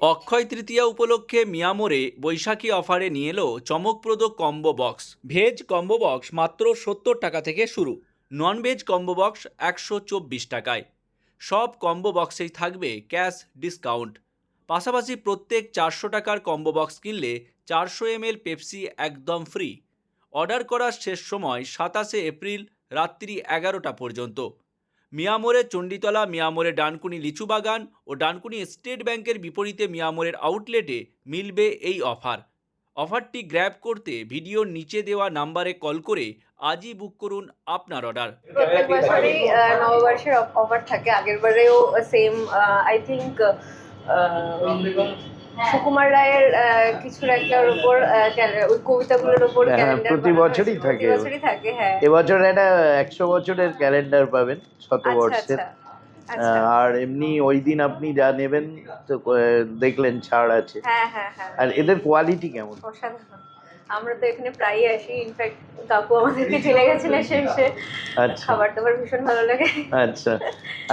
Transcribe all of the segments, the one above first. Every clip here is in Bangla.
অক্ষয় তৃতীয়া উপলক্ষে মিয়ামোরে বৈশাখী অফারে নিয়ে এলো চমকপ্রদ combo box. Veg combo box মাত্র সত্তর টাকা থেকে শুরু। নন ভেজ কম্বো বক্স একশো চব্বিশ টাকায়। সব কম্বো বক্সেই থাকবে ক্যাশ ডিসকাউন্ট। পাশাপাশি প্রত্যেক চারশো টাকার কম্বো বক্স কিনলে চারশো এমএল পেপসি একদম ফ্রি। অর্ডার করার শেষ সময় সাতাশে এপ্রিল রাত্রি এগারোটা পর্যন্ত। মিয়ামোরের চণ্ডীতলা, মিয়ামোরের ডানকুনি লিচু বাগান ও ডানকুনি স্টেট ব্যাংকের বিপরীতে মিয়ামোরের আউটলেটে মিলবে এই অফার। অফারটি গ্র্যাব করতে ভিডিওর নিচে দেওয়া নাম্বারে কল করে আজই বুক করুন আপনার অর্ডার। নববর্ষের অফার থাকে। আগের সেম আই থিঙ্ক সুকুমার রায়ের কিছু একটার উপর ওই কবিতাগুলোর উপর হ্যাঁ, প্রতি বছরই থাকে। বছরই থাকে হ্যাঁ। এবছর একটা একশো বছরের ক্যালেন্ডার পাবেন আচ্ছা শতবর্ষের আচ্ছা আচ্ছা। আহ, আর এমনি ওই দিন আপনি যা নেবেন তো দেখলেন ছাড় আছে। হ্যাঁ হ্যাঁ হ্যাঁ। আর এদের কোয়ালিটি কেমন? অসাধারণ। আমরা তো এখানে প্রায়ই আসি ইনফ্যাক্ট কাকু আমাদেরকে গেছেন এসে এসে আচ্ছা। খাবার দাবার ভীষণ ভালো লাগে। আচ্ছা।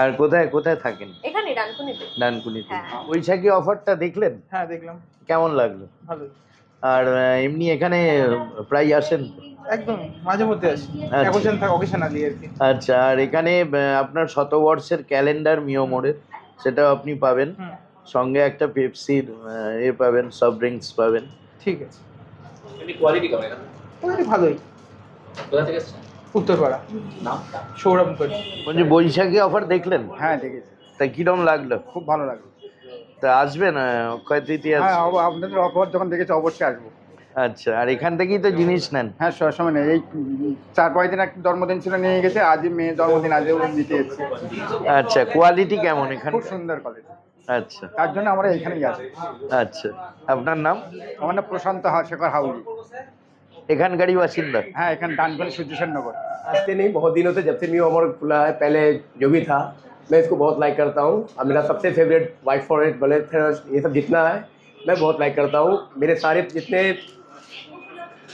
আর কোথায় কোথায় থাকেন? এখানে ডানকুনিতে। ডানকুনিতে। হ্যাঁ। বৈশাখী অফারটা দেখলেন? হ্যাঁ দেখলাম। কেমন লাগল? ভালো। আর এমনি এখানে প্রায় আসেন? একদম মাঝে মধ্যে আসি। অকেশন থাকে অকেশনালি আর কি। আচ্ছা আর এখানে আপনার শতবর্ষের ক্যালেন্ডার মিওমোড়ের সেটাও আপনি পাবেন। সঙ্গে একটা পেপসির এ পাবেন সফট ড্রিঙ্কস পাবেন। ঠিক আছে। কোয়ালিটি কেমন এখানে ওই ভালোই। কোথা থেকে এসছেন উত্তরপাড়া। নাম? সৌরভ মুখার্জি বলছি বৈশাখী অফার দেখলেন? হ্যাঁ দেখেছি। তা কিরম লাগল? খুব ভালো লাগল। তা আসবেন আহ, দিতে হ্যাঁ অব- আপনাদের অফার যখন দেখেছি অবশ্যই আসব। আচ্ছা আর এখান থেকেই তো জিনিস নেন হ্যাঁ সবসময় নেই এই উম, চার পাঁচ দিন একটা জন্মদিন ছিল নিয়ে গেছে আজই মেয়ের জন্মদিন আজও নিতে এসেছি আচ্ছা কোয়ালিটি কেমন এখানে খুব সুন্দর কলেজ আচ্ছা তার জন্য আমরা এখানেই আসি আচ্ছা আপনার নাম আমার নাম প্রশান্ত হা- শেখর হাউলি এখানকারই বাসিন্দা হ্যাঁ এখানে ডানকুনি সূর্যসেন नगर आते नहीं बहुत दिनों से जब से न्यू अमर खुला है पहले जो भी था मैं इसको बहुत लाइक करता हूँ और मेरा सबसे favourite white forest black forest ये सब जितना है मैं बहुत लाइक करता हूँ मेरे सारे जितने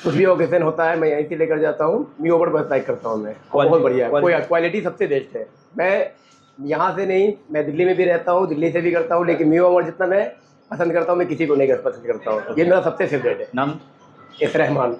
कुछ भी ओकेजन होता है मैं यहीं से लेकर जाता हूँ। न्यू पर बस लाइक करता हूँ मैं। बहुत बढ़िया। कोई क्वालिटी सबसे बेस्ट है। मैं यहाँ से नहीं मैं दिल्ली में भी रहता हूँ दिल्ली से भी करता हूँ लेकिन न्यू ओवर जितना मैं पसंद करता हूँ मैं किसी को नहीं पसंद करता हूँ। ये मेरा सबसे फेवरेट है। नाम? इस रहमान।